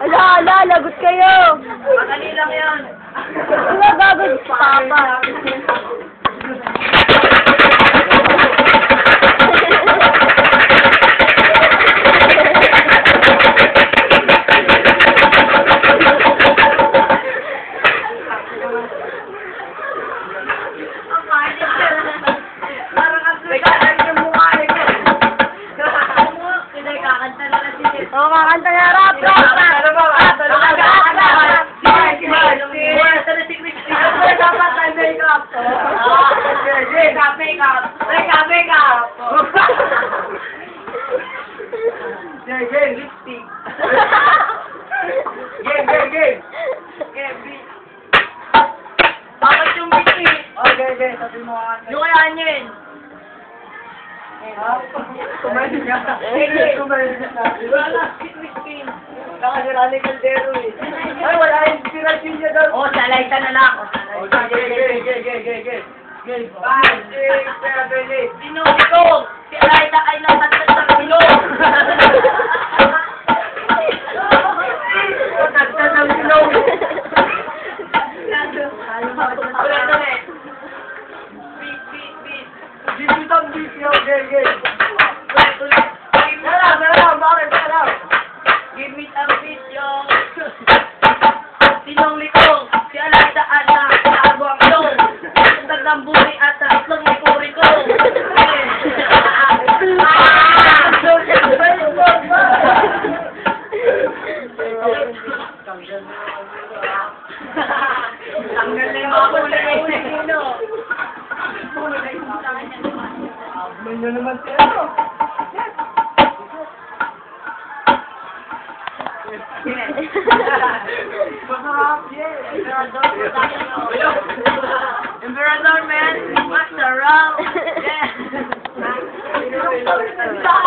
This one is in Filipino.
Ala, ala, lagot kayo. Madali lang yan. Wala gagod si Papa. Niya. Oo, kakanta na rap, rap, rap. Ano ba? Ano ba? Rap, rap, rap. Sige, sige. Wala sa na si Christy. Ano dapat tayo make up? Make up. Make up, make up. Sige, sige, lipstick. Game, game, game. Game, beat. Bakit yung beat eh? Okay, okay. Sabi mo ka. Yung kaya niya yun. Kumain niya. Kumain niya. Wala, si Christy. Nakasira ni Caldero eh. Ay, wala inspiration niya daw. Oh, salayta na lang. Oh, sige, sige, sige, sige, sige. Five, six, seven, eight. Sinuwi ko! Si Alayta ay nakatad sa bilog! Natagtad ng bilog! Ulit, ulit. Beat, beat, beat. Beat beat yun, okay, okay. Ulit, ulit. Dala, dala, bakit, dala? Ng buhay at tatlong may puri ko. Tanggal na yung mga kulay. Ano naman sa'yo? Masarap, yeah. regular man, you must around. Yeah.